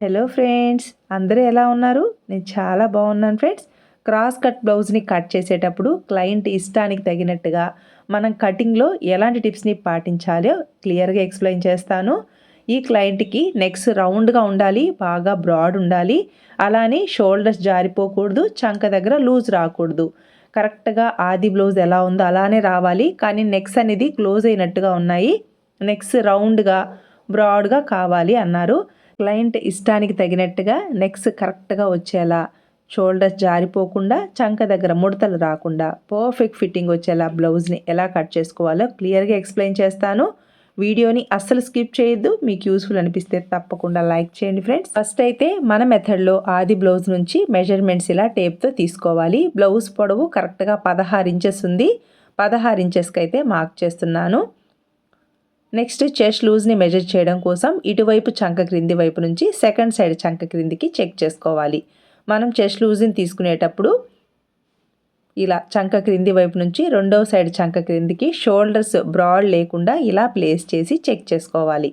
Hello friends అందరూ ఎలా ఉన్నారు? నేను చాలా బాగున్నాను ఫ్రెండ్స్ క్రాస్ కట్ బ్లౌజ్ని కట్ చేసేటప్పుడు క్లయింట్ ఇష్టానికి తగినట్టుగా మనం కటింగ్లో ఎలాంటి టిప్స్ని పాటించాలో క్లియర్గా ఎక్స్ప్లెయిన్ చేస్తాను. ఈ క్లయింట్కి నెక్స్ రౌండ్గా ఉండాలి బాగా బ్రాడ్ ఉండాలి. అలానే షోల్డర్స్ జారిపోకూడదు చంక దగ్గర లూజ్ రాకూడదు. కరెక్ట్గా ఆది బ్లౌజ్ ఎలా ఉందో అలానే రావాలి. కానీ నెక్స్ అనేది క్లోజ్ అయినట్టుగా ఉన్నాయి. నెక్స్ రౌండ్గా బ్రాడ్గా కావాలి అన్నారు. క్లయింట్ ఇష్టానికి తగినట్టుగా నెక్స్ కరెక్ట్గా వచ్చేలా షోల్డర్స్ జారిపోకుండా చంక దగ్గర ముడతలు రాకుండా పర్ఫెక్ట్ ఫిట్టింగ్ వచ్చేలా బ్లౌజ్ని ఎలా కట్ చేసుకోవాలో క్లియర్గా ఎక్స్ప్లెయిన్ చేస్తాను. వీడియోని అస్సలు స్కిప్ చేయొద్దు. మీకు యూస్ఫుల్ అనిపిస్తే తప్పకుండా లైక్ చేయండి ఫ్రెండ్స్. ఫస్ట్ అయితే మన మెథడ్లో ఆది బ్లౌజ్ నుంచి మెజర్మెంట్స్ ఇలా టేప్తో తీసుకోవాలి. బ్లౌజ్ పొడవు కరెక్ట్గా పదహారు ఇంచెస్ ఉంది. పదహారు ఇంచెస్కి అయితే మార్క్ చేస్తున్నాను. నెక్స్ట్ చెస్ట్ లూజ్ని మెజర్ చేయడం కోసం ఇటువైపు చంక క్రింది వైపు నుంచి సెకండ్ సైడ్ చంక క్రిందికి చెక్ చేసుకోవాలి. మనం చెస్ట్ లూజ్ని తీసుకునేటప్పుడు ఇలా చంక క్రింది వైపు నుంచి రెండవ సైడ్ చంక క్రిందికి షోల్డర్స్ బ్రాడ్ లేకుండా ఇలా ప్లేస్ చేసి చెక్ చేసుకోవాలి.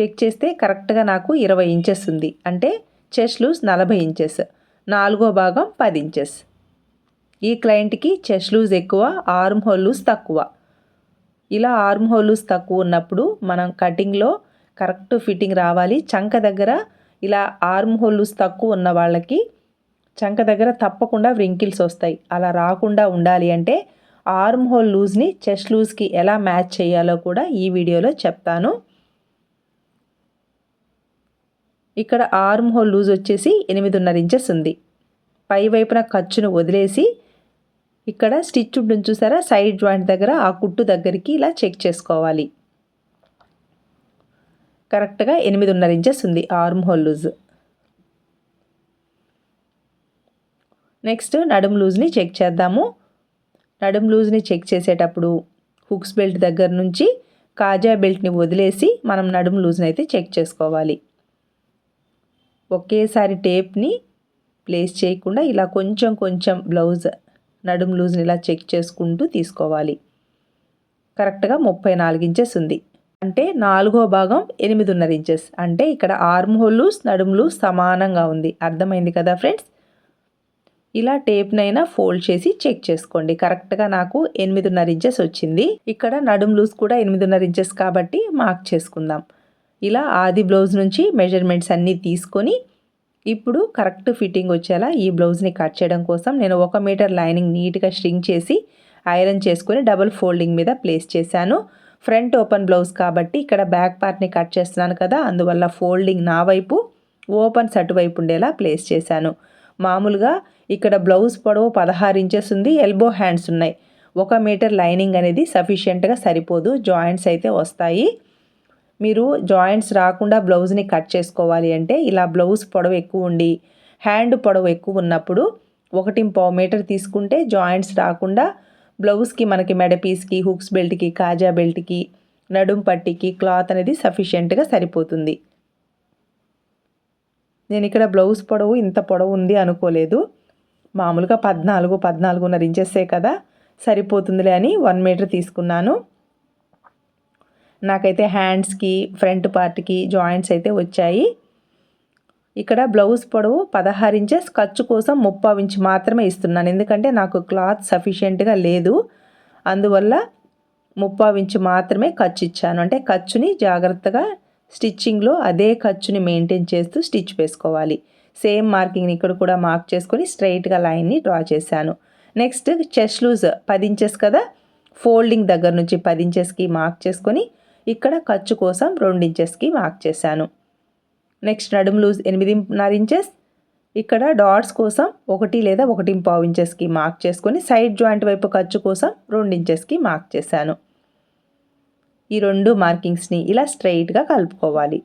చెక్ చేస్తే కరెక్ట్గా నాకు ఇరవై ఇంచెస్ ఉంది. అంటే చెస్ట్ లూజ్ నలభై ఇంచెస్ నాలుగో భాగం పది ఇంచెస్ ఈ క్లయింట్కి చెస్ట్ లూజ్ ఎక్కువ ఆర్మ్ హోల్ లూజ్ తక్కువ. ఇలా ఆర్మ్ హోల్స్ తక్కువ ఉన్నప్పుడు మనం కటింగ్లో కరెక్ట్ ఫిట్టింగ్ రావాలి. చంక దగ్గర ఇలా ఆర్మ్ హోల్స్ తక్కువ ఉన్న వాళ్ళకి చంక దగ్గర తప్పకుండా వ్రింకిల్స్ వస్తాయి. అలా రాకుండా ఉండాలి అంటే ఆర్మ్ హోల్ లూజ్ని చెస్ట్ లూజ్కి ఎలా మ్యాచ్ చేయాలో కూడా ఈ వీడియోలో చెప్తాను. ఇక్కడ ఆర్మ్ హోల్ లూజ్ వచ్చేసి ఎనిమిదిన్నర ఇంచెస్ ఉంది. పై వైపున ఖర్చును వదిలేసి ఇక్కడ స్టిచ్ ఉంటుంది చూసారా? సైడ్ జాయింట్ దగ్గర ఆ కుట్టు దగ్గరికి ఇలా చెక్ చేసుకోవాలి. కరెక్ట్గా ఎనిమిదిన్నర ఇంచెస్ ఉంది ఆర్మ్ హోల్ లూజ్. నెక్స్ట్ నడుం లూజ్ని చెక్ చేద్దాము. నడుం లూజ్ని చెక్ చేసేటప్పుడు హుక్స్ బెల్ట్ దగ్గర నుంచి కాజా బెల్ట్ని వదిలేసి మనం నడుం లూజ్ని అయితే చెక్ చేసుకోవాలి. ఒకేసారి టేప్ని ప్లేస్ చేయకుండా ఇలా కొంచెం కొంచెం బ్లౌజ్ నడుము లూజ్ని ఇలా చెక్ చేసుకుంటూ తీసుకోవాలి. కరెక్ట్గా ముప్పై నాలుగు ఇంచెస్ ఉంది. అంటే నాలుగో భాగం ఎనిమిదిన్నర ఇంచెస్. అంటే ఇక్కడ ఆర్మ్ హోల్ లూస్ నడుము లూజ్ సమానంగా ఉంది. అర్థమైంది కదా ఫ్రెండ్స్? ఇలా టేప్నైనా ఫోల్డ్ చేసి చెక్ చేసుకోండి. కరెక్ట్గా నాకు ఎనిమిదిన్నర ఇంచెస్ వచ్చింది. ఇక్కడ నడుము లూజ్ కూడా ఎనిమిదిన్నర ఇంచెస్ కాబట్టి మార్క్ చేసుకుందాం. ఇలా ఆది బ్లౌజ్ నుంచి మెజర్మెంట్స్ అన్నీ తీసుకొని ఇప్పుడు కరెక్ట్ ఫిట్టింగ్ వచ్చేలా ఈ బ్లౌజ్ని కట్ చేయడం కోసం నేను ఒక మీటర్ లైనింగ్ నీట్గా స్ట్రింగ్ చేసి ఐరన్ చేసుకొని డబుల్ ఫోల్డింగ్ మీద ప్లేస్ చేశాను. ఫ్రంట్ ఓపెన్ బ్లౌజ్ కాబట్టి ఇక్కడ బ్యాక్ పార్ట్ని కట్ చేస్తున్నాను కదా అందువల్ల ఫోల్డింగ్ నా వైపు ఓపెన్ సటు వైపు ఉండేలా ప్లేస్ చేశాను. మామూలుగా ఇక్కడ బ్లౌజ్ పొడవు పదహారు ఇంచెస్ ఉంది ఎల్బో హ్యాండ్స్ ఉన్నాయి. ఒక మీటర్ లైనింగ్ అనేది సఫిషియెంట్గా సరిపోదు జాయింట్స్ అయితే వస్తాయి. మీరు జాయింట్స్ రాకుండా బ్లౌజ్ని కట్ చేసుకోవాలి అంటే ఇలా బ్లౌజ్ పొడవు ఎక్కువ ఉండి హ్యాండ్ పొడవు ఎక్కువ ఉన్నప్పుడు ఒకటి పావు మీటర్ తీసుకుంటే జాయింట్స్ రాకుండా బ్లౌజ్కి మనకి మెడ పీస్కి హుక్స్ బెల్ట్కి కాజా బెల్ట్కి నడుం పట్టికి క్లాత్ అనేది సఫిషియెంట్గా సరిపోతుంది. నేను ఇక్కడ బ్లౌజ్ పొడవు ఇంత పొడవు ఉంది అనుకోలేదు. మామూలుగా పద్నాలుగు పద్నాలుగున్నర ఇంచెస్సే కదా సరిపోతుందిలే అని వన్ మీటర్ తీసుకున్నాను. నాకైతే హ్యాండ్స్కి ఫ్రంట్ పార్ట్కి జాయింట్స్ అయితే వచ్చాయి. ఇక్కడ బ్లౌజ్ పొడవు పదహారు ఇంచెస్ ఖర్చు కోసం ముప్పావు ఇంచు మాత్రమే ఇస్తున్నాను. ఎందుకంటే నాకు క్లాత్ సఫిషియెంట్గా లేదు. అందువల్ల ముప్పావు ఇంచు మాత్రమే ఖర్చు ఇచ్చాను. అంటే ఖర్చుని జాగ్రత్తగా స్టిచ్చింగ్లో అదే ఖర్చుని మెయింటైన్ చేస్తూ స్టిచ్ వేసుకోవాలి. సేమ్ మార్కింగ్ని ఇక్కడ కూడా మార్క్ చేసుకొని స్ట్రైట్గా లైన్ని డ్రా చేశాను. నెక్స్ట్ చెస్ట్ లూజ్ పది ఇంచెస్ కదా? ఫోల్డింగ్ దగ్గర నుంచి పది ఇంచెస్కి మార్క్ చేసుకొని ఇక్కడ ఖర్చు కోసం రెండు ఇంచెస్కి మార్క్ చేశాను. నెక్స్ట్ నడుము లూజ్ ఎనిమిదిన్నర ఇంచెస్ ఇక్కడ డాట్స్ కోసం ఒకటి లేదా ఒకటి పావు ఇంచెస్కి మార్క్ చేసుకొని సైడ్ జాయింట్ వైపు ఖర్చు కోసం రెండు ఇంచెస్కి మార్క్ చేశాను. ఈ రెండు మార్కింగ్స్ని ఇలా స్ట్రైట్గా కలుపుకోవాలి.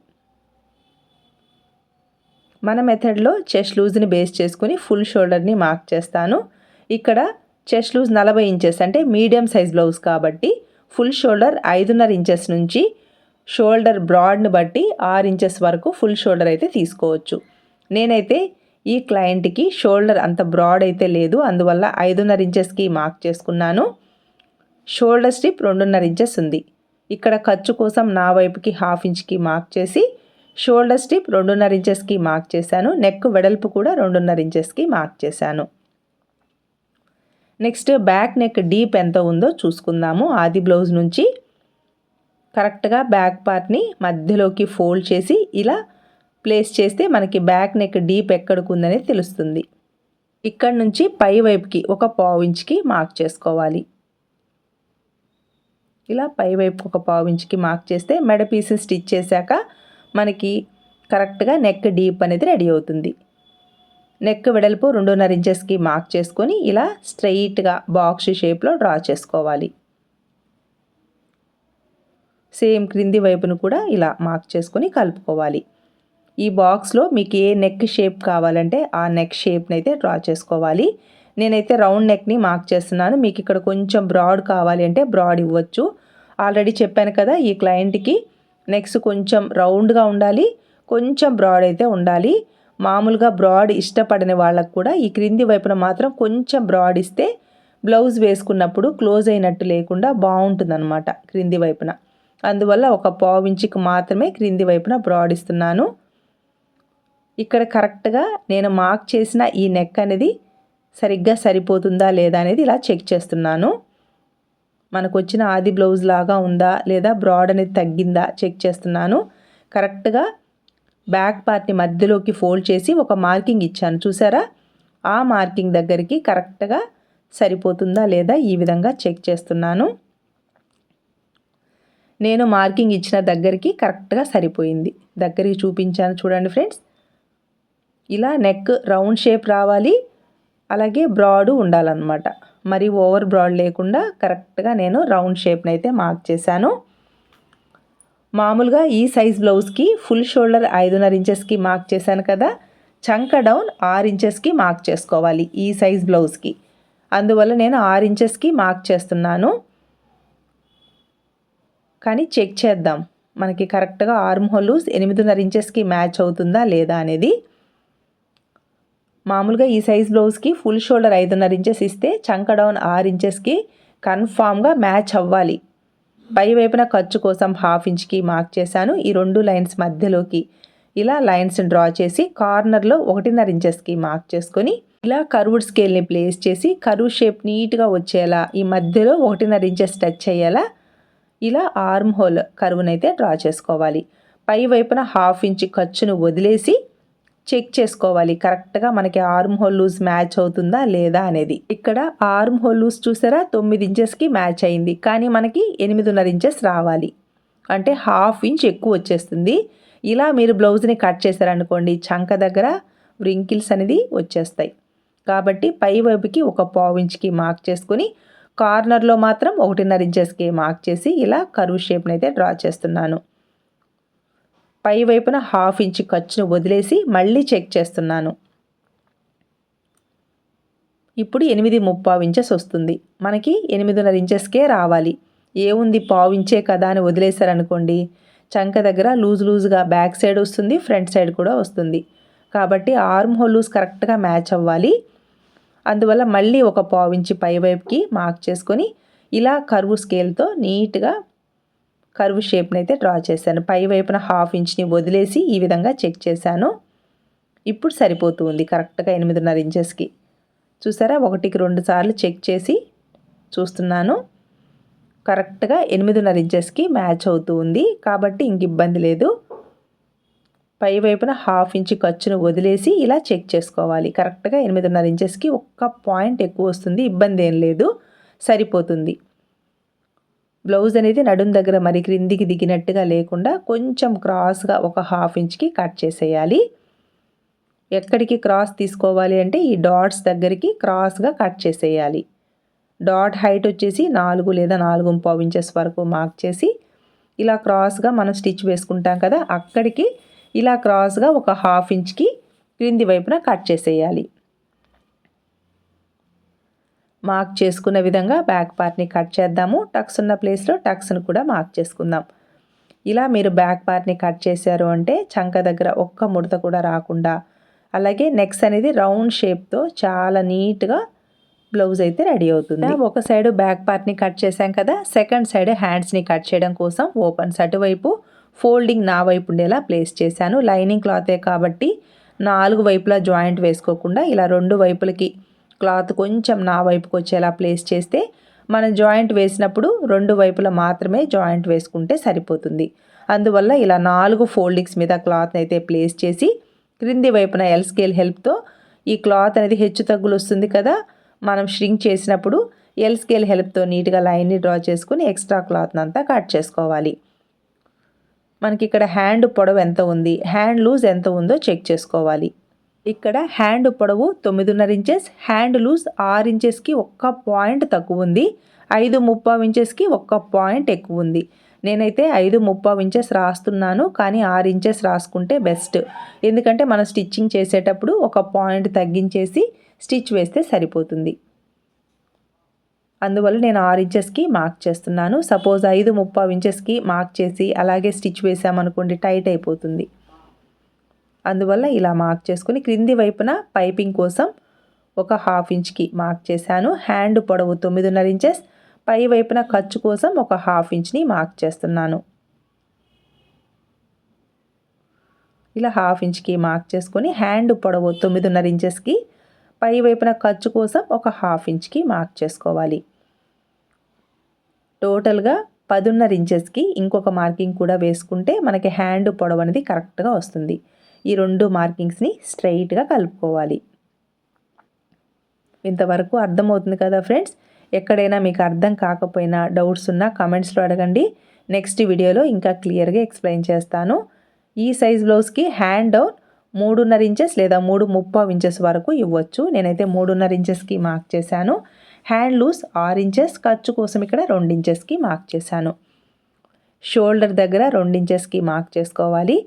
మన మెథడ్లో చెస్ట్ లూజ్ని బేస్ చేసుకుని ఫుల్ షోల్డర్ని మార్క్ చేస్తాను. ఇక్కడ చెస్ట్ లూజ్ నలభై ఇంచెస్ అంటే మీడియం సైజ్ బ్లౌజ్ కాబట్టి ఫుల్ షోల్డర్ ఐదున్నర ఇంచెస్ నుంచి షోల్డర్ బ్రాడ్ని బట్టి ఆరు ఇంచెస్ వరకు ఫుల్ షోల్డర్ అయితే తీసుకోవచ్చు. నేనైతే ఈ క్లయింట్కి షోల్డర్ అంత బ్రాడ్ అయితే లేదు అందువల్ల ఐదున్నర ఇంచెస్కి మార్క్ చేసుకున్నాను. షోల్డర్ స్ట్రిప్ రెండున్నర ఇంచెస్ ఉంది. ఇక్కడ ఖర్చు కోసం నా వైపుకి హాఫ్ ఇంచ్కి మార్క్ చేసి షోల్డర్ స్టిప్ రెండున్నర ఇంచెస్కి మార్క్ చేశాను. నెక్ వెడల్పు కూడా రెండున్నర ఇంచెస్కి మార్క్ చేశాను. నెక్స్ట్ బ్యాక్ నెక్ డీప్ ఎంత ఉందో చూసుకుందాము. ఆది బ్లౌజ్ నుంచి కరెక్ట్గా బ్యాక్ పార్ట్ని మధ్యలోకి ఫోల్డ్ చేసి ఇలా ప్లేస్ చేస్తే మనకి బ్యాక్ నెక్ డీప్ ఎక్కడికి ఉందనేది తెలుస్తుంది. ఇక్కడ నుంచి పై వైపుకి ఒక పావు ఇంచ్కి మార్క్ చేసుకోవాలి. ఇలా పై వైపు ఒక పావు ఇంచ్కి మార్క్ చేస్తే మెడ పీసెస్ స్టిచ్ చేశాక మనకి కరెక్ట్గా నెక్ డీప్ అనేది రెడీ అవుతుంది. నెక్ వెడల్పు రెండున్నర ఇంచెస్కి మార్క్ చేసుకొని ఇలా స్ట్రైట్గా బాక్స్ షేప్లో డ్రా చేసుకోవాలి. సేమ్ క్రింది వైపును కూడా ఇలా మార్క్ చేసుకొని కలుపుకోవాలి. ఈ బాక్స్లో మీకు ఏ నెక్ షేప్ కావాలంటే ఆ నెక్ షేప్ని అయితే డ్రా చేసుకోవాలి. నేనైతే రౌండ్ నెక్ని మార్క్ చేస్తున్నాను. మీకు ఇక్కడ కొంచెం బ్రాడ్ కావాలి అంటే బ్రాడ్ ఇవ్వచ్చు. ఆల్రెడీ చెప్పాను కదా ఈ క్లయింట్కి నెక్స్ట్ కొంచెం రౌండ్గా ఉండాలి కొంచెం బ్రాడ్ అయితే ఉండాలి. మామూలుగా బ్రాడ్ ఇష్టపడని వాళ్ళకు కూడా ఈ క్రింది వైపున మాత్రం కొంచెం బ్రాడ్ ఇస్తే బ్లౌజ్ వేసుకున్నప్పుడు క్లోజ్ అయినట్టు లేకుండా బాగుంటుందన్నమాట క్రింది వైపున. అందువల్ల ఒక పావు ఇంచుకు మాత్రమే క్రింది వైపున బ్రాడ్ ఇస్తున్నాను. ఇక్కడ కరెక్ట్గా నేను మార్క్ చేసిన ఈ నెక్ అనేది సరిగ్గా సరిపోతుందా లేదా అనేది ఇలా చెక్ చేస్తున్నాను. మనకు వచ్చిన ఆది బ్లౌజ్ లాగా ఉందా లేదా బ్రాడ్ అనేది తగ్గిందా చెక్ చేస్తున్నాను. కరెక్ట్గా బ్యాక్ పార్ట్ని మధ్యలోకి ఫోల్డ్ చేసి ఒక మార్కింగ్ ఇచ్చాను. చూసారా? ఆ మార్కింగ్ దగ్గరికి కరెక్ట్గా సరిపోతుందా లేదా ఈ విధంగా చెక్ చేస్తున్నాను. నేను మార్కింగ్ ఇచ్చిన దగ్గరికి కరెక్ట్గా సరిపోయింది. దగ్గరికి చూపించాను చూడండి ఫ్రెండ్స్. ఇలా నెక్ రౌండ్ షేప్ రావాలి. అలాగే బ్రాడ్ ఉండాలన్నమాట. మరి ఓవర్ బ్రాడ్ లేకుండా కరెక్ట్గా నేను రౌండ్ షేప్ని అయితే మార్క్ చేశాను. మామూలుగా ఈ సైజ్ బ్లౌజ్కి ఫుల్ షోల్డర్ ఐదున్నర ఇంచెస్కి మార్క్ చేశాను కదా చంక డౌన్ ఆరు ఇంచెస్కి మార్క్ చేసుకోవాలి ఈ సైజ్ బ్లౌజ్కి. అందువల్ల నేను ఆరు ఇంచెస్కి మార్క్ చేస్తున్నాను. కానీ చెక్ చేద్దాం మనకి కరెక్ట్గా ఆర్మ్ హోల్స్ ఎనిమిదిన్నర ఇంచెస్కి మ్యాచ్ అవుతుందా లేదా అనేది. మామూలుగా ఈ సైజ్ బ్లౌజ్కి ఫుల్ షోల్డర్ ఐదున్నర ఇంచెస్ ఇస్తే చంక డౌన్ ఆరు ఇంచెస్కి కన్ఫామ్గా మ్యాచ్ అవ్వాలి. పై వైపున ఖర్చు కోసం హాఫ్ ఇంచ్కి మార్క్ చేశాను. ఈ రెండు లైన్స్ మధ్యలోకి ఇలా లైన్స్ డ్రా చేసి కార్నర్లో ఒకటిన్నర ఇంచెస్కి మార్క్ చేసుకొని ఇలా కర్వ్డ్ స్కేల్ని ప్లేస్ చేసి కరువు షేప్ నీట్గా వచ్చేలా ఈ మధ్యలో ఒకటిన్నర ఇంచెస్ టచ్ అయ్యేలా ఇలా ఆర్మ్ హోల్ కరువునైతే డ్రా చేసుకోవాలి. పై వైపున హాఫ్ ఇంచ్ ఖర్చును వదిలేసి చెక్ చేసుకోవాలి. కరెక్ట్గా మనకి ఆర్మ్ హోల్ లూజ్ మ్యాచ్ అవుతుందా లేదా అనేది. ఇక్కడ ఆర్మ్ హోల్ లూజ్ చూసారా? తొమ్మిది ఇంచెస్కి మ్యాచ్ అయింది. కానీ మనకి ఎనిమిదిన్నర ఇంచెస్ రావాలి. అంటే హాఫ్ ఇంచ్ ఎక్కువ వచ్చేస్తుంది. ఇలా మీరు బ్లౌజ్ని కట్ చేశారనుకోండి చంక దగ్గర వ్రింకిల్స్ అనేది వచ్చేస్తాయి. కాబట్టి పై వైపుకి ఒక పావు ఇంచ్కి మార్క్ చేసుకొని కార్నర్లో మాత్రం ఒకటిన్నర ఇంచెస్కి మార్క్ చేసి ఇలా కరువు షేప్ని అయితే డ్రా చేస్తున్నాను. పై వైపున హాఫ్ ఇంచ్ ఖర్చును వదిలేసి మళ్ళీ చెక్ చేస్తున్నాను. ఇప్పుడు ఎనిమిది ముప్పావు ఇంచెస్ వస్తుంది. మనకి ఎనిమిదిన్నర ఇంచెస్కే రావాలి. ఏముంది పావు ఇంచే కదా అని వదిలేశారనుకోండి చంక దగ్గర లూజ్ లూజ్గా బ్యాక్ సైడ్ వస్తుంది ఫ్రంట్ సైడ్ కూడా వస్తుంది. కాబట్టి ఆర్మ్ హోల్ లూజ్ కరెక్ట్గా మ్యాచ్ అవ్వాలి. అందువల్ల మళ్ళీ ఒక పావు ఇంచి పై వైపుకి మార్క్ చేసుకొని ఇలా కర్వ్ స్కేల్తో నీట్గా కరువు షేప్ని అయితే డ్రా చేశాను. పై వైపున హాఫ్ ఇంచ్ని వదిలేసి ఈ విధంగా చెక్ చేశాను. ఇప్పుడు సరిపోతుంది కరెక్ట్గా ఎనిమిదిన్నర ఇంచెస్కి. చూసారా? ఒకటికి రెండు సార్లు చెక్ చేసి చూస్తున్నాను. కరెక్ట్గా ఎనిమిదిన్నర ఇంచెస్కి మ్యాచ్ అవుతూ ఉంది. కాబట్టి ఇంక ఇబ్బంది లేదు. పై వైపున హాఫ్ ఇంచ్ ఖర్చును వదిలేసి ఇలా చెక్ చేసుకోవాలి. కరెక్ట్గా ఎనిమిదిన్నర ఇంచెస్కి ఒక్క పాయింట్ ఎక్కువ వస్తుంది. ఇబ్బంది ఏం లేదు. సరిపోతుంది. బ్లౌజ్ అనేది నడుం దగ్గర మరి క్రిందికి దిగినట్టుగా లేకుండా కొంచెం క్రాస్గా ఒక హాఫ్ ఇంచ్కి కట్ చేసేయాలి. ఎక్కడికి క్రాస్ తీసుకోవాలి అంటే ఈ డాట్స్ దగ్గరికి క్రాస్గా కట్ చేసేయాలి. డాట్ హైట్ వచ్చేసి నాలుగు లేదా నాలుగు పావు ఇంచెస్ వరకు మార్క్ చేసి ఇలా క్రాస్గా మనం స్టిచ్ వేసుకుంటాం కదా అక్కడికి ఇలా క్రాస్గా ఒక హాఫ్ ఇంచ్కి క్రింది వైపున కట్ చేసేయాలి. మార్క్ చేసుకున్న విధంగా బ్యాక్ పార్ట్ని కట్ చేద్దాము. టక్స్ ఉన్న ప్లేస్లో టక్స్ను కూడా మార్క్ చేసుకుందాం. ఇలా మీరు బ్యాక్ పార్ట్ని కట్ చేశారు అంటే చంక దగ్గర ఒక్క ముడత కూడా రాకుండా అలాగే నెక్స్ అనేది రౌండ్ షేప్తో చాలా నీట్గా బ్లౌజ్ అయితే రెడీ అవుతుంది. ఒక సైడ్ బ్యాక్ పార్ట్ని కట్ చేసాం కదా సెకండ్ సైడ్ హ్యాండ్స్ని కట్ చేయడం కోసం ఓపెన్స్ అటువైపు ఫోల్డింగ్ నా వైపు ఉండేలా ప్లేస్ చేశాను. లైనింగ్ క్లాతే కాబట్టి నాలుగు వైపులా జాయింట్ వేసుకోకుండా ఇలా రెండు వైపులకి క్లాత్ కొంచెం నా వైపుకి వచ్చేలా ప్లేస్ చేస్తే మనం జాయింట్ వేసినప్పుడు రెండు వైపులా మాత్రమే జాయింట్ వేసుకుంటే సరిపోతుంది. అందువల్ల ఇలా నాలుగు ఫోల్డింగ్స్ మీద క్లాత్ అయితే ప్లేస్ చేసి క్రింది వైపున ఎల్ స్కేల్ హెల్ప్తో ఈ క్లాత్ అనేది హెచ్చు తగ్గులు వస్తుంది కదా మనం ష్రింక్ చేసినప్పుడు ఎల్ స్కేల్ హెల్ప్తో నీట్గా లైన్ని డ్రా చేసుకుని ఎక్స్ట్రా క్లాత్ని అంతా కట్ చేసుకోవాలి. మనకి ఇక్కడ హ్యాండ్ పొడవు ఎంత ఉంది హ్యాండ్ లూజ్ ఎంత ఉందో చెక్ చేసుకోవాలి. ఇక్కడ హ్యాండ్ పొడవు తొమ్మిదిన్నర ఇంచెస్ హ్యాండ్ లూజ్ ఆరు ఇంచెస్కి ఒక్క పాయింట్ తక్కువ ఉంది ఐదు ముప్పావు ఇంచెస్కి ఒక్క పాయింట్ ఎక్కువ ఉంది. నేనైతే ఐదు ముప్పావు ఇంచెస్ రాస్తున్నాను కానీ ఆరు ఇంచెస్ రాసుకుంటే బెస్ట్. ఎందుకంటే మనం స్టిచ్చింగ్ చేసేటప్పుడు ఒక పాయింట్ తగ్గించేసి స్టిచ్ వేస్తే సరిపోతుంది. అందువల్ల నేను ఆరు ఇంచెస్కి మార్క్ చేస్తున్నాను. సపోజ్ ఐదు ముప్పావు ఇంచెస్కి మార్క్ చేసి అలాగే స్టిచ్ వేసామనుకోండి టైట్ అయిపోతుంది. అందువల్ల ఇలా మార్క్ చేసుకుని క్రింది వైపున పైపింగ్ కోసం ఒక హాఫ్ ఇంచ్కి మార్క్ చేశాను. హ్యాండ్ పొడవు తొమ్మిదిన్నర ఇంచెస్ పై వైపున ఖర్చు కోసం ఒక హాఫ్ ఇంచ్ని మార్క్ చేస్తున్నాను. ఇలా హాఫ్ ఇంచ్కి మార్క్ చేసుకొని హ్యాండ్ పొడవు తొమ్మిదిన్నర ఇంచెస్కి పై వైపున ఖర్చు కోసం ఒక హాఫ్ ఇంచ్కి మార్క్ చేసుకోవాలి. టోటల్గా పదున్నర ఇంచెస్కి ఇంకొక మార్కింగ్ కూడా వేసుకుంటే మనకి హ్యాండ్ పొడవు అనేది కరెక్ట్గా వస్తుంది. ఈ రెండు మార్కింగ్స్ని స్ట్రైట్గా కలుపుకోవాలి. ఇంతవరకు అర్థమవుతుంది కదా ఫ్రెండ్స్? ఎక్కడైనా మీకు అర్థం కాకపోయినా డౌట్స్ ఉన్నా కమెంట్స్లో అడగండి. నెక్స్ట్ వీడియోలో ఇంకా క్లియర్గా ఎక్స్ప్లెయిన్ చేస్తాను. ఈ సైజ్ బ్లౌజ్కి హ్యాండ్ డౌన్ మూడున్నర ఇంచెస్ లేదా మూడు ముప్పావు ఇంచెస్ వరకు ఇవ్వచ్చు. నేనైతే మూడున్నర ఇంచెస్కి మార్క్ చేశాను. హ్యాండ్ లూస్ ఆరు ఇంచెస్ ఖర్చు కోసం ఇక్కడ రెండు ఇంచెస్కి మార్క్ చేశాను. షోల్డర్ దగ్గర రెండు ఇంచెస్కి మార్క్ చేసుకోవాలి.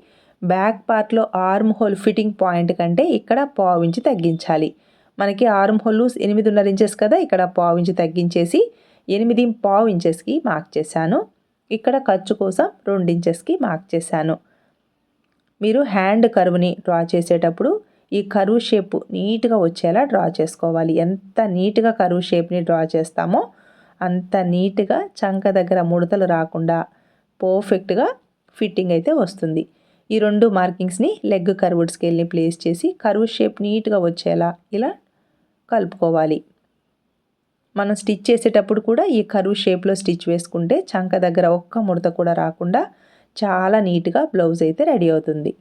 బ్యాక్ పార్ట్లో ఆర్మ్ హోల్ ఫిట్టింగ్ పాయింట్ కంటే ఇక్కడ పావు తగ్గించాలి. మనకి ఆర్మ్ హోల్ ఎనిమిదిన్నర ఇంచెస్ కదా ఇక్కడ పావు తగ్గించేసి ఎనిమిది పావు ఇంచెస్కి మార్క్ చేశాను. ఇక్కడ ఖర్చు కోసం రెండు ఇంచెస్కి మార్క్ చేశాను. మీరు హ్యాండ్ కరువుని డ్రా చేసేటప్పుడు ఈ కరువు షేప్ నీట్గా వచ్చేలా డ్రా చేసుకోవాలి. ఎంత నీట్గా కరువు షేప్ని డ్రా చేస్తామో అంత నీట్గా చంక దగ్గర ముడతలు రాకుండా పర్ఫెక్ట్గా ఫిట్టింగ్ అయితే వస్తుంది. ఈ రెండు మార్కింగ్స్ని లెగ్ కర్వుడ్ స్కేల్ని ప్లేస్ చేసి కర్వ్ షేప్ నీట్గా వచ్చేలా ఇలా కలుపుకోవాలి. మనం స్టిచ్ చేసేటప్పుడు కూడా ఈ కరువు షేప్లో స్టిచ్ వేసుకుంటే చంక దగ్గర ఒక్క ముడత కూడా రాకుండా చాలా నీట్గా బ్లౌజ్ అయితే రెడీ అవుతుంది.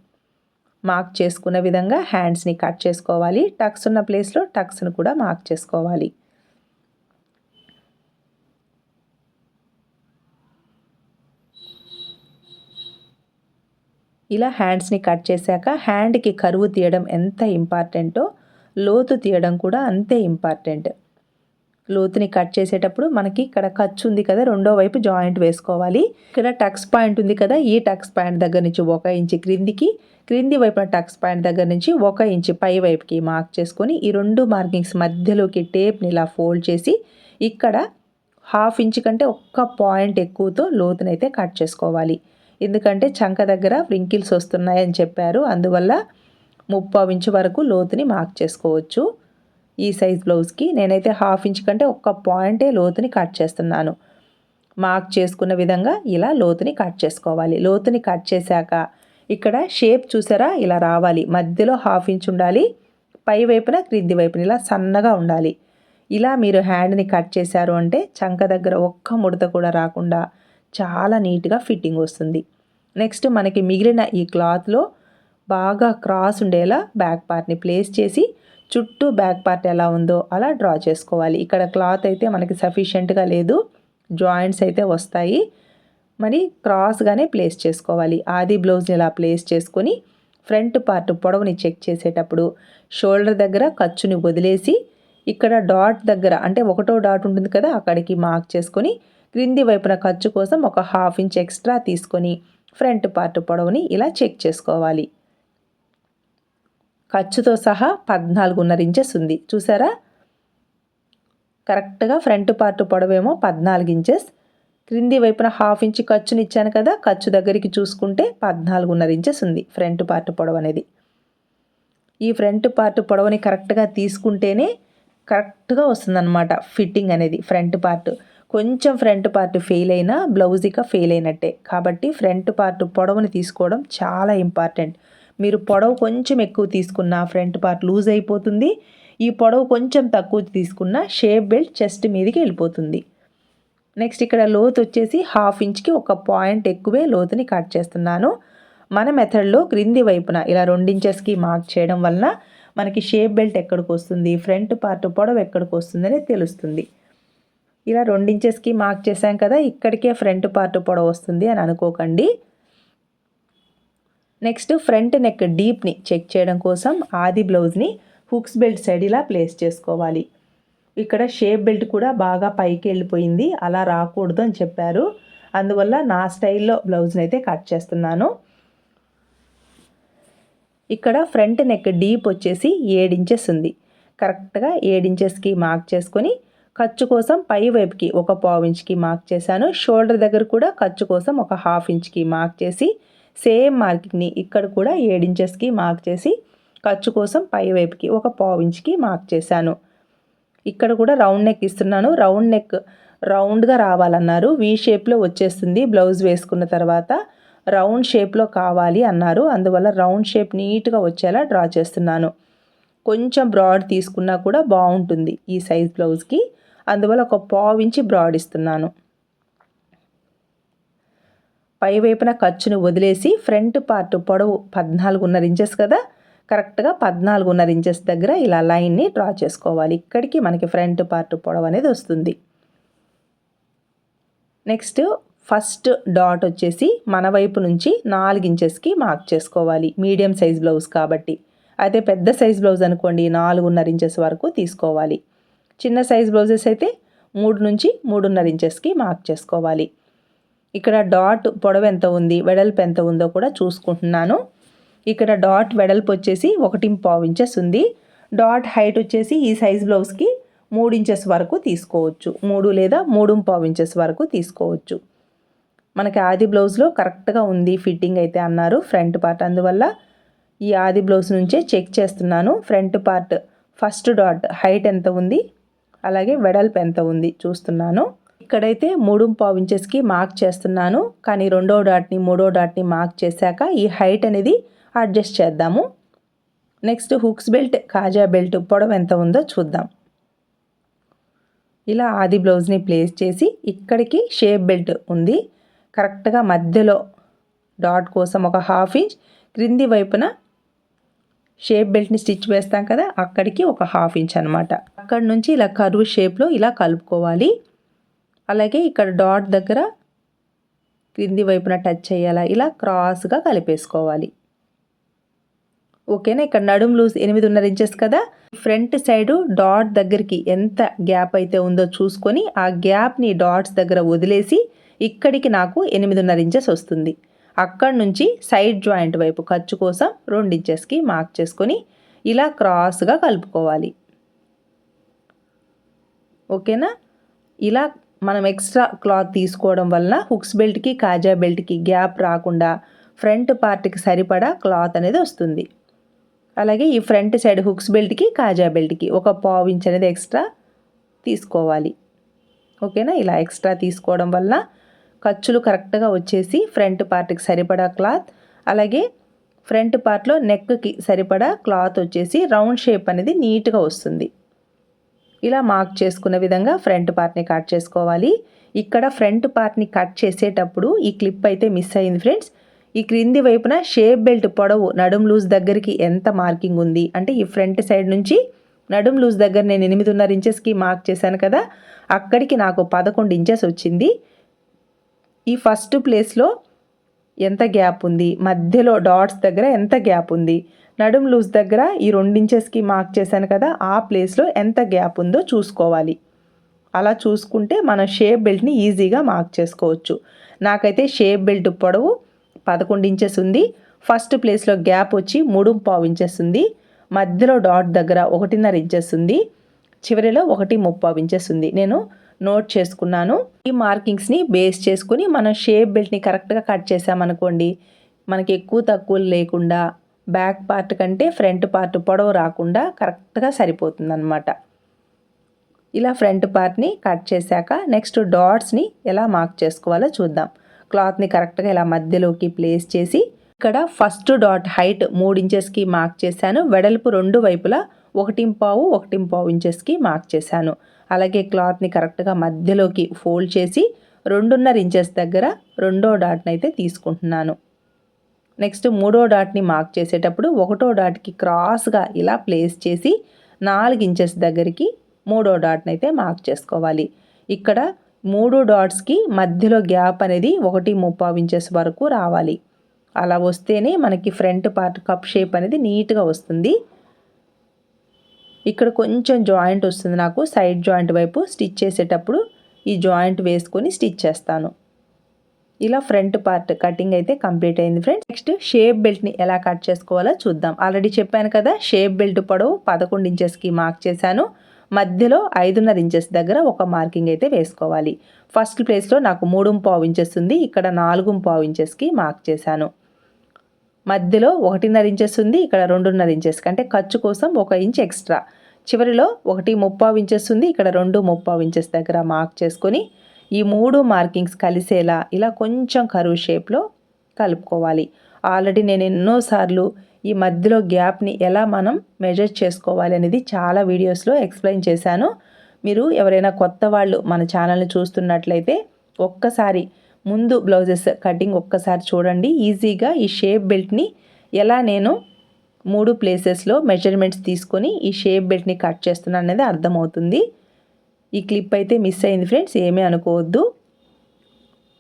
మార్క్ చేసుకున్న విధంగా హ్యాండ్స్ని కట్ చేసుకోవాలి. టక్స్ ఉన్న ప్లేస్లో టక్స్ను కూడా మార్క్ చేసుకోవాలి. ఇలా హ్యాండ్స్ని కట్ చేశాక హ్యాండ్కి కరువు తీయడం ఎంత ఇంపార్టెంటో లోతు తీయడం కూడా అంతే ఇంపార్టెంట్ లోతుని కట్ చేసేటప్పుడు మనకి ఇక్కడ ఖర్చు ఉంది కదా రెండో వైపు జాయింట్ వేసుకోవాలి. ఇక్కడ టక్స్ పాయింట్ ఉంది కదా ఈ టక్స్ పాయింట్ దగ్గర నుంచి ఒక ఇంచు క్రిందికి క్రింది వైపున టక్స్ పాయింట్ దగ్గర నుంచి ఒక ఇంచు పై వైపుకి మార్క్ చేసుకొని ఈ రెండు మార్కింగ్స్ మధ్యలోకి టేప్ని ఇలా ఫోల్డ్ చేసి ఇక్కడ హాఫ్ ఇంచ్ కంటే ఒక్క పాయింట్ ఎక్కువతో లోతునైతే కట్ చేసుకోవాలి. ఎందుకంటే చంక దగ్గర వ్రింకిల్స్ వస్తున్నాయని చెప్పారు. అందువల్ల ముప్పావు ఇంచు వరకు లోతుని మార్క్ చేసుకోవచ్చు. ఈ సైజ్ బ్లౌజ్కి నేనైతే హాఫ్ ఇంచ్ కంటే ఒక్క పాయింటే లోతుని కట్ చేస్తున్నాను. మార్క్ చేసుకున్న విధంగా ఇలా లోతుని కట్ చేసుకోవాలి. లోతుని కట్ చేశాక ఇక్కడ షేప్ చూసారా? ఇలా రావాలి. మధ్యలో హాఫ్ ఇంచ్ ఉండాలి. పై వైపున క్రింది వైపున ఇలా సన్నగా ఉండాలి. ఇలా మీరు హ్యాండ్ని కట్ చేశారు అంటే చంక దగ్గర ఒక్క ముడత కూడా రాకుండా చాలా నీట్గా ఫిట్టింగ్ వస్తుంది. నెక్స్ట్ మనకి మిగిలిన ఈ క్లాత్లో బాగా క్రాస్ ఉండేలా బ్యాక్ పార్ట్ని ప్లేస్ చేసి చుట్టూ బ్యాక్ పార్ట్ ఎలా ఉందో అలా డ్రా చేసుకోవాలి. ఇక్కడ క్లాత్ అయితే మనకి సఫిషియెంట్గా లేదు. జాయింట్స్ అయితే వస్తాయి. మరి క్రాస్గానే ప్లేస్ చేసుకోవాలి. ఆది బ్లౌజ్ని ఇలా ప్లేస్ చేసుకొని ఫ్రంట్ పార్ట్ పొడవుని చెక్ చేసేటప్పుడు షోల్డర్ దగ్గర ఖర్చుని వదిలేసి ఇక్కడ డాట్ దగ్గర అంటే ఒకటో డాట్ ఉంటుంది కదా అక్కడికి మార్క్ చేసుకొని క్రింది వైపున ఖర్చు కోసం ఒక హాఫ్ ఇంచ్ ఎక్స్ట్రా తీసుకొని ఫ్రంట్ పార్ట్ పొడవుని ఇలా చెక్ చేసుకోవాలి. ఖర్చుతో సహా పద్నాలుగున్నర ఇంచెస్ ఉంది. చూసారా? కరెక్ట్గా ఫ్రంట్ పార్ట్ పొడవేమో పద్నాలుగు ఇంచెస్. క్రింది వైపున హాఫ్ ఇంచ్ ఖర్చుని ఇచ్చాను కదా ఖర్చు దగ్గరికి చూసుకుంటే పద్నాలుగున్నర ఇంచెస్ ఉంది ఫ్రంట్ పార్ట్ పొడవు అనేది. ఈ ఫ్రంట్ పార్ట్ పొడవుని కరెక్ట్గా తీసుకుంటేనే కరెక్ట్గా వస్తుందన్నమాట ఫిట్టింగ్ అనేది ఫ్రంట్ పార్ట్. కొంచెం ఫ్రంట్ పార్ట్ ఫెయిల్ అయినా బ్లౌజ్ ఇక ఫెయిల్ అయినట్టే. కాబట్టి ఫ్రంట్ పార్ట్ పొడవుని తీసుకోవడం చాలా ఇంపార్టెంట్ మీరు పొడవు కొంచెం ఎక్కువ తీసుకున్న ఫ్రంట్ పార్ట్ లూజ్ అయిపోతుంది. ఈ పొడవు కొంచెం తక్కువ తీసుకున్న షేప్ బెల్ట్ చెస్ట్ మీదకి వెళ్ళిపోతుంది. నెక్స్ట్ ఇక్కడ లోతు వచ్చేసి హాఫ్ ఇంచ్కి ఒక పాయింట్ ఎక్కువే లోతుని కట్ చేస్తున్నాను. మన మెథడ్లో క్రింది వైపున ఇలా రెండించెస్కి మార్క్ చేయడం వలన మనకి షేప్ బెల్ట్ ఎక్కడికి వస్తుంది? ఫ్రంట్ పార్ట్ పొడవు ఎక్కడికి వస్తుంది తెలుస్తుంది. ఇలా రెండించెస్కి మార్క్ చేశాం కదా ఇక్కడికే ఫ్రంట్ పార్ట్ పొడవు వస్తుంది అని అనుకోకండి. నెక్స్ట్ ఫ్రంట్ నెక్ డీప్ని చెక్ చేయడం కోసం ఆది బ్లౌజ్ని హుక్స్ బెల్ట్ సైడ్ ఇలా ప్లేస్ చేసుకోవాలి. ఇక్కడ షేప్ బెల్ట్ కూడా బాగా పైకి వెళ్ళిపోయింది అలా రాకూడదు అని చెప్పారు. అందువల్ల నా స్టైల్లో బ్లౌజ్ని అయితే కట్ చేస్తున్నాను. ఇక్కడ ఫ్రంట్ నెక్ డీప్ వచ్చేసి ఇంచెస్ ఉంది. కరెక్ట్గా ఇంచెస్కి మార్క్ చేసుకొని ఖర్చు కోసం పై వైపుకి ఒక పావు ఇంచ్కి మార్క్ చేశాను. షోల్డర్ దగ్గర కూడా ఖర్చు కోసం ఒక హాఫ్ ఇంచ్కి మార్క్ చేసి సేమ్ మార్కింగ్ని ఇక్కడ కూడా ఇంచెస్కి మార్క్ చేసి ఖర్చు కోసం పై వైపుకి ఒక పావు ఇంచ్కి మార్క్ చేశాను. ఇక్కడ కూడా రౌండ్ నెక్ ఇస్తున్నాను. రౌండ్ నెక్ రౌండ్గా రావాలన్నారు. వీ షేప్లో వచ్చేస్తుంది. బ్లౌజ్ వేసుకున్న తర్వాత రౌండ్ షేప్లో కావాలి అన్నారు. అందువల్ల రౌండ్ షేప్ నీట్గా వచ్చేలా డ్రా చేస్తున్నాను. కొంచెం బ్రాడ్ తీసుకున్నా కూడా బాగుంటుంది ఈ సైజ్ బ్లౌజ్కి అందువల్ల ఒక పావు ఇంచి బ్రాడ్ ఇస్తున్నాను. పై వైపున ఖర్చును వదిలేసి ఫ్రంట్ పార్ట్ పొడవు పద్నాలుగున్నర ఇంచెస్ కదా కరెక్ట్గా పద్నాలుగున్నర ఇంచెస్ దగ్గర ఇలా లైన్ని డ్రా చేసుకోవాలి. ఇక్కడికి మనకి ఫ్రంట్ పార్ట్ పొడవు అనేది వస్తుంది. నెక్స్ట్ ఫస్ట్ డాట్ వచ్చేసి మన వైపు నుంచి నాలుగు ఇంచెస్కి మార్క్ చేసుకోవాలి. మీడియం సైజ్ బ్లౌజ్ కాబట్టి. అయితే పెద్ద సైజ్ బ్లౌజ్ అనుకోండి నాలుగున్నర ఇంచెస్ వరకు తీసుకోవాలి. చిన్న సైజ్ బ్లౌజెస్ అయితే మూడు నుంచి మూడున్నర ఇంచెస్కి మార్క్ చేసుకోవాలి. ఇక్కడ డాట్ పొడవు ఎంత ఉంది వెడల్పు ఎంత ఉందో కూడా చూసుకుంటున్నాను. ఇక్కడ డాట్ వెడల్పు వచ్చేసి ఒకటి పావు ఇంచెస్ ఉంది. డాట్ హైట్ వచ్చేసి ఈ సైజ్ బ్లౌజ్కి మూడు ఇంచెస్ వరకు తీసుకోవచ్చు. మూడు లేదా మూడు పావు ఇంచెస్ వరకు తీసుకోవచ్చు. మనకి ఆది బ్లౌజ్లో కరెక్ట్గా ఉంది ఫిట్టింగ్ అయితే అన్నారు ఫ్రంట్ పార్ట్. అందువల్ల ఈ ఆది బ్లౌజ్ నుంచే చెక్ చేస్తున్నాను. Front part first dot height ఎంత ఉంది అలాగే వెడల్పు ఎంత ఉంది చూస్తున్నాను. ఇక్కడైతే మూడు పావు ఇంచెస్కి మార్క్ చేస్తున్నాను. కానీ రెండో డాట్ని మూడో డాట్ని మార్క్ చేశాక ఈ హైట్ అనేది అడ్జస్ట్ చేద్దాము. నెక్స్ట్ హుక్స్ బెల్ట్ కాజా బెల్ట్ పొడవు ఎంత ఉందో చూద్దాం. ఇలా ఆది బ్లౌజ్ని ప్లేస్ చేసి ఇక్కడికి షేప్ బెల్ట్ ఉంది. కరెక్ట్గా మధ్యలో డాట్ కోసం ఒక హాఫ్ ఇంచ్ క్రింది వైపున షేప్ బెల్ట్ని స్టిచ్ వేస్తాం కదా అక్కడికి ఒక హాఫ్ ఇంచ్ అనమాట అక్కడ నుంచి ఇలా కరువు షేప్లో ఇలా కలుపుకోవాలి. అలాగే ఇక్కడ డాట్ దగ్గర క్రింది వైపున టచ్ చేయాలా ఇలా క్రాస్గా కలిపేసుకోవాలి. ఓకేనా? ఇక్కడ నడుం లూజ్ ఎనిమిదిన్నర ఇంచెస్ కదా. ఫ్రంట్ సైడ్ డాట్ దగ్గరికి ఎంత గ్యాప్ అయితే ఉందో చూసుకొని ఆ గ్యాప్ని డాట్స్ దగ్గర వదిలేసి ఇక్కడికి నాకు ఎనిమిదిన్నర ఇంచెస్ వస్తుంది. అక్కడి నుంచి సైడ్ జాయింట్ వైపు ఖర్చు కోసం రెండు ఇంచెస్కి మార్క్ చేసుకొని ఇలా క్రాస్గా కలుపుకోవాలి. ఓకేనా? ఇలా మనం ఎక్స్ట్రా క్లాత్ తీసుకోవడం వలన హుక్స్ బెల్ట్కి కాజా బెల్ట్కి గ్యాప్ రాకుండా ఫ్రంట్ పార్ట్కి సరిపడా క్లాత్ అనేది వస్తుంది. అలాగే ఈ ఫ్రంట్ సైడ్ హుక్స్ బెల్ట్కి కాజా బెల్ట్కి ఒక పావు ఇంచ్ అనేది ఎక్స్ట్రా తీసుకోవాలి. ఓకేనా? ఇలా ఎక్స్ట్రా తీసుకోవడం వల్ల ఖర్చులు కరెక్ట్గా వచ్చేసి ఫ్రంట్ పార్ట్కి సరిపడా క్లాత్ అలాగే ఫ్రంట్ పార్ట్లో నెక్కి సరిపడా క్లాత్ వచ్చేసి రౌండ్ షేప్ అనేది నీట్గా వస్తుంది. ఇలా మార్క్ చేసుకున్న విధంగా ఫ్రంట్ పార్ట్ని కట్ చేసుకోవాలి. ఇక్కడ ఫ్రంట్ పార్ట్ని కట్ చేసేటప్పుడు ఈ క్లిప్ అయితే మిస్ అయింది ఫ్రెండ్స్. ఈ క్రింది వైపున షేప్ బెల్ట్ పొడవు నడుం లూజ్ దగ్గరికి ఎంత మార్కింగ్ ఉంది? అంటే ఈ ఫ్రంట్ సైడ్ నుంచి నడుం లూజ్ దగ్గర నేను ఎనిమిదిన్నర ఇంచెస్కి మార్క్ చేశాను కదా అక్కడికి నాకు పదకొండు ఇంచెస్ వచ్చింది. ఈ ఫస్ట్ ప్లేస్లో ఎంత గ్యాప్ ఉంది? మధ్యలో డాట్స్ దగ్గర ఎంత గ్యాప్ ఉంది? నడుం లూజ్ దగ్గర ఈ రెండించెస్కి మార్క్ చేశాను కదా ఆ ప్లేస్లో ఎంత గ్యాప్ ఉందో చూసుకోవాలి. అలా చూసుకుంటే మన షేప్ బెల్ట్ని ఈజీగా మార్క్ చేసుకోవచ్చు. నాకైతే షేప్ బెల్ట్ పొడవు పదకొండు ఇంచెస్ ఉంది. ఫస్ట్ ప్లేస్లో గ్యాప్ వచ్చి మూడు పావు ఇంచెస్ ఉంది. మధ్యలో డాట్ దగ్గర ఒకటిన్నర ఇంచెస్ ఉంది. చివరిలో ఒకటి ముప్పావు ఇంచెస్ ఉంది. నేను నోట్ చేసుకున్నాను. ఈ మార్కింగ్స్ని బేస్ చేసుకుని మనం షేప్ బెల్ట్ని కరెక్ట్గా కట్ చేసామనుకోండి మనకి ఎక్కువ తక్కువలు లేకుండా బ్యాక్ పార్ట్ కంటే ఫ్రంట్ పార్ట్ పొడవు రాకుండా కరెక్ట్గా సరిపోతుందన్నమాట. ఇలా ఫ్రంట్ పార్ట్ని కట్ చేశాక నెక్స్ట్ డాట్స్ని ఎలా మార్క్ చేసుకోవాలో చూద్దాం. క్లాత్ని కరెక్ట్గా ఇలా మధ్యలోకి ప్లేస్ చేసి ఇక్కడ ఫస్ట్ డాట్ హైట్ మూడు ఇంచెస్కి మార్క్ చేశాను. వెడల్పు రెండు వైపులా ఒకటి పావు పావు ఇంచెస్కి మార్క్ చేశాను. అలాగే క్లాత్ని కరెక్ట్గా మధ్యలోకి ఫోల్డ్ చేసి రెండున్నర ఇంచెస్ దగ్గర రెండో డాట్ని అయితే తీసుకుంటున్నాను. నెక్స్ట్ మూడో డాట్ని మార్క్ చేసేటప్పుడు ఒకటో డాట్కి క్రాస్గా ఇలా ప్లేస్ చేసి నాలుగు ఇంచెస్ దగ్గరికి మూడో డాట్ని అయితే మార్క్ చేసుకోవాలి. ఇక్కడ మూడు డాట్స్కి మధ్యలో గ్యాప్ అనేది ఒకటి ముప్పావు ఇంచెస్ వరకు రావాలి. అలా వస్తేనే మనకి ఫ్రంట్ పార్ట్ కప్ షేప్ అనేది నీట్గా వస్తుంది. ఇక్కడ కొంచెం జాయింట్ వస్తుంది నాకు సైడ్ జాయింట్ వైపు స్టిచ్ చేసేటప్పుడు ఈ జాయింట్ వేసుకొని స్టిచ్ చేస్తాను. ఇలా ఫ్రంట్ పార్ట్ కటింగ్ అయితే కంప్లీట్ అయింది ఫ్రెండ్స్. నెక్స్ట్ షేప్ బెల్ట్ని ఎలా కట్ చేసుకోవాలో చూద్దాం. ఆల్రెడీ చెప్పాను కదా షేప్ బెల్ట్ పొడవు పదకొండు ఇంచెస్కి మార్క్ చేశాను. మధ్యలో ఐదున్నర ఇంచెస్ దగ్గర ఒక మార్కింగ్ అయితే వేసుకోవాలి. ఫస్ట్ ప్లేస్లో నాకు మూడు పావు ఇంచెస్ ఉంది ఇక్కడ నాలుగు పావు ఇంచెస్కి మార్క్ చేశాను. మధ్యలో ఒకటిన్నర ఇంచెస్ ఉంది ఇక్కడ రెండున్నర ఇంచెస్. అంటే ఖర్చు కోసం ఒక ఇంచ్ ఎక్స్ట్రా. చివరిలో ఒకటి ముప్పావు ఇంచెస్ ఉంది ఇక్కడ రెండు ముప్పావు ఇంచెస్ దగ్గర మార్క్ చేసుకొని ఈ మూడు మార్కింగ్స్ కలిసేలా ఇలా కొంచెం కరువు షేప్లో కలుపుకోవాలి. ఆల్రెడీ నేను ఎన్నోసార్లు ఈ మధ్యలో గ్యాప్ని ఎలా మనం మెజర్ చేసుకోవాలి అనేది చాలా వీడియోస్లో ఎక్స్ప్లెయిన్ చేశాను. మీరు ఎవరైనా కొత్త వాళ్ళు మన ఛానల్ని చూస్తున్నట్లయితే ఒక్కసారి ముందు బ్లౌజెస్ కటింగ్ ఒక్కసారి చూడండి. ఈజీగా ఈ షేప్ బెల్ట్ని ఎలా నేను మూడు ప్లేసెస్లో మెజర్మెంట్స్ తీసుకొని ఈ షేప్ బెల్ట్ని కట్ చేస్తున్నాను అనేది అర్థమవుతుంది. ఈ క్లిప్ అయితే మిస్ అయింది ఫ్రెండ్స్ ఏమీ అనుకోవద్దు.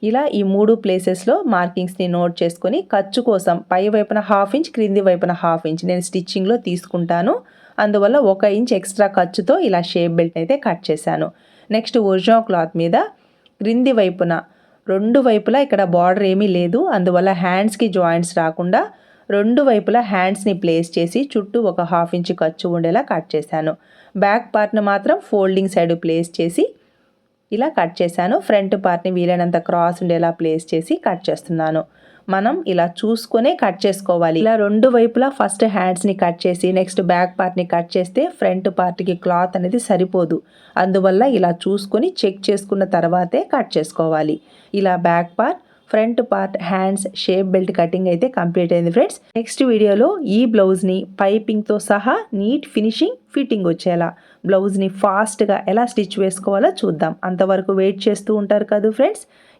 ఇలా ఈ మూడు ప్లేసెస్లో మార్కింగ్స్ని నోట్ చేసుకొని ఖర్చు కోసం పై వైపున హాఫ్ ఇంచ్ క్రింది వైపున హాఫ్ ఇంచ్ నేను స్టిచ్చింగ్లో తీసుకుంటాను. అందువల్ల ఒక ఇంచ్ ఎక్స్ట్రా ఖర్చుతో ఇలా షేప్ బెల్ట్ అయితే కట్ చేశాను. నెక్స్ట్ ఒరిజినల్ క్లాత్ మీద క్రింది వైపున రెండు వైపులా ఇక్కడ బార్డర్ ఏమీ లేదు. అందువల్ల హ్యాండ్స్కి జాయింట్స్ రాకుండా రెండు వైపులా హ్యాండ్స్ని ప్లేస్ చేసి చుట్టూ ఒక హాఫ్ ఇంచ్ ఖర్చు ఉండేలా కట్ చేశాను. బ్యాక్ పార్ట్ను మాత్రం ఫోల్డింగ్ సైడ్ ప్లేస్ చేసి ఇలా కట్ చేశాను. ఫ్రంట్ పార్ట్ని వీలైనంత క్రాస్ ఉండేలా ప్లేస్ చేసి కట్ చేస్తున్నాను. మనం ఇలా చూసుకునే కట్ చేసుకోవాలి. ఇలా రెండు వైపులా ఫస్ట్ హ్యాండ్స్ని కట్ చేసి నెక్స్ట్ బ్యాక్ పార్ట్ని కట్ చేస్తే ఫ్రంట్ పార్ట్కి క్లాత్ అనేది సరిపోదు. అందువల్ల ఇలా చూసుకొని చెక్ చేసుకున్న తర్వాతే కట్ చేసుకోవాలి. ఇలా back part front part hands shape belt cutting అయితే కంప్లీట్ అయింది ఫ్రెండ్స్. నెక్స్ట్ వీడియోలో ఈ బ్లౌజ్ని పైపింగ్తో సహా నీట్ ఫినిషింగ్ ఫిట్టింగ్ వచ్చేలా. బ్లౌజ్ని ఫాస్ట్గా ఎలా స్టిచ్ వేసుకోవాలో చూద్దాం. అంతవరకు వెయిట్ చేస్తూ ఉంటారు కదా ఫ్రెండ్స్?